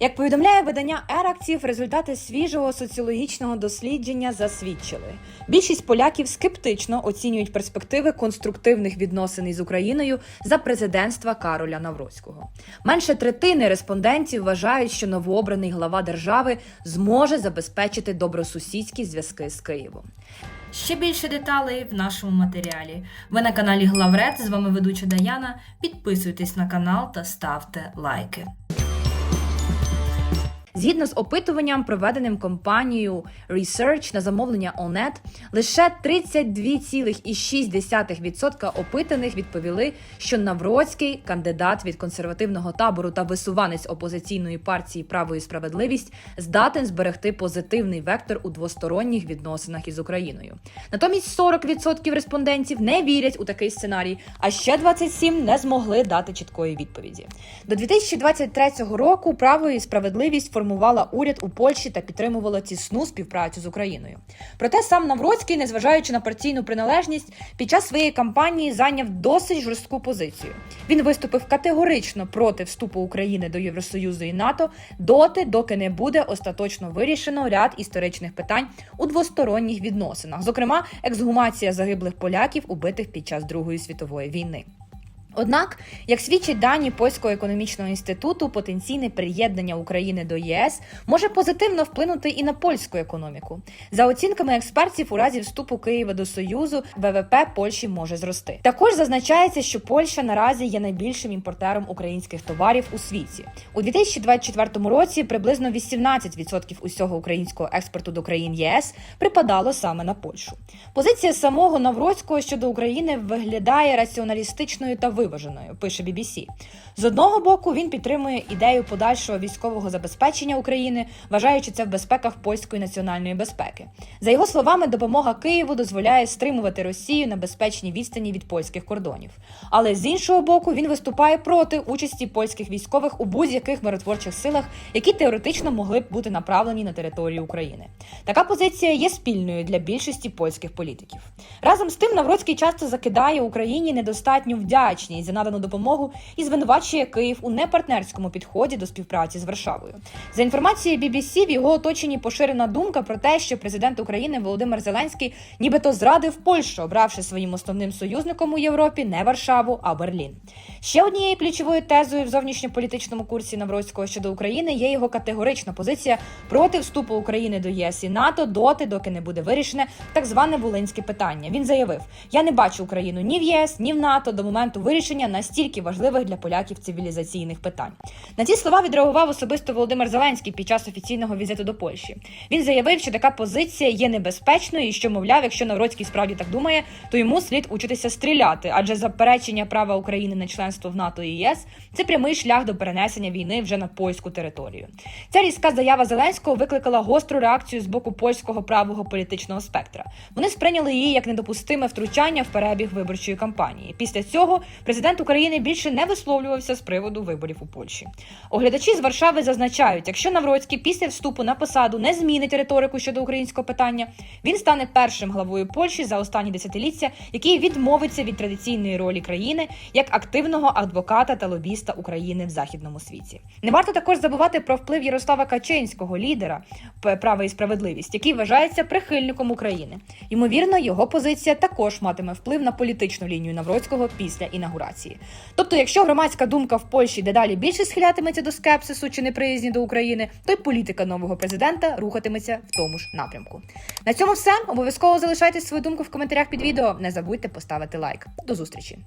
Як повідомляє видання Ерактів, результати свіжого соціологічного дослідження засвідчили. Більшість поляків скептично оцінюють перспективи конструктивних відносин із Україною за президентства Кароля Навроцького. Менше третини респондентів вважають, що новообраний глава держави зможе забезпечити добросусідські зв'язки з Києвом. Ще більше деталей в нашому матеріалі. Ви на каналі Главред. З вами ведуча Даяна. Підписуйтесь на канал та ставте лайки. Згідно з опитуванням, проведеним компанією Research на замовлення ONET, лише 32,6% опитаних відповіли, що Навроцький, кандидат від консервативного табору та висуванець опозиційної партії Право і справедливість, здатен зберегти позитивний вектор у двосторонніх відносинах із Україною. Натомість 40% респондентів не вірять у такий сценарій, а ще 27% не змогли дати чіткої відповіді. До 2023 року право і справедливість формувала уряд у Польщі та підтримувала тісну співпрацю з Україною. Проте сам Навроцький, незважаючи на партійну приналежність, під час своєї кампанії зайняв досить жорстку позицію. Він виступив категорично проти вступу України до Євросоюзу і НАТО доти, доки не буде остаточно вирішено ряд історичних питань у двосторонніх відносинах, зокрема ексгумація загиблих поляків, убитих під час Другої світової війни. Однак, як свідчать дані польського економічного інституту, потенційне приєднання України до ЄС може позитивно вплинути і на польську економіку. За оцінками експертів, у разі вступу Києва до Союзу ВВП Польщі може зрости. Також зазначається, що Польща наразі є найбільшим імпортером українських товарів у світі. У 2024 році приблизно 18% усього українського експорту до країн ЄС припадало саме на Польщу. Позиція самого Навроцького щодо України виглядає раціоналістичною та виваженою, пише BBC. З одного боку, він підтримує ідею подальшого військового забезпечення України, вважаючи це в безпеках польської національної безпеки. За його словами, допомога Києву дозволяє стримувати Росію на безпечній відстані від польських кордонів. Але з іншого боку, він виступає проти участі польських військових у будь-яких миротворчих силах, які теоретично могли б бути направлені на територію України. Така позиція є спільною для більшості польських політиків. Разом з тим, Навроцький часто закидає Україні недостатню вдячність за надану допомогу і звинувачує Київ у непартнерському підході до співпраці з Варшавою. За інформацією BBC, в його оточенні поширена думка про те, що президент України Володимир Зеленський нібито зрадив Польщу, обравши своїм основним союзником у Європі не Варшаву, а Берлін. Ще однією ключовою тезою в зовнішньополітичному курсі Навроцького щодо України є його категорична позиція проти вступу України до єС і НАТО доти, доки не буде вирішене так зване волинське питання. Він заявив: Я не бачу Україну ні в ЄС, ні в НАТО до моменту вирішення настільки важливих для поляків цивілізаційних питань. На ці слова відреагував особисто Володимир Зеленський під час офіційного візиту до Польщі. Він заявив, що така позиція є небезпечною, і що, мовляв, якщо Навроцький справді так думає, то йому слід учитися стріляти, адже заперечення права України на членство в НАТО і ЄС це прямий шлях до перенесення війни вже на польську територію. Ця різка заява Зеленського викликала гостру реакцію з боку польського правого політичного спектра. Вони сприйняли її як недопустиме втручання в перебіг виборчої кампанії. Після цього президент України більше не висловлювався з приводу виборів у Польщі. Оглядачі з Варшави зазначають, якщо Навроцький після вступу на посаду не змінить риторику щодо українського питання, він стане першим главою Польщі за останні десятиліття, який відмовиться від традиційної ролі країни як активного адвоката та лобіста України в західному світі. Не варто також забувати про вплив Ярослава Качинського, лідера права і справедливість, який вважається прихильником України. Ймовірно, його позиція також матиме вплив на політичну лінію Навроцького після інаугурації. Тобто, якщо громадська думка в Польщі дедалі більше схилятиметься до скепсису чи неприязні до України, то й політика нового президента рухатиметься в тому ж напрямку. На цьому все. Обов'язково залишайте свою думку в коментарях під відео. Не забудьте поставити лайк. До зустрічі!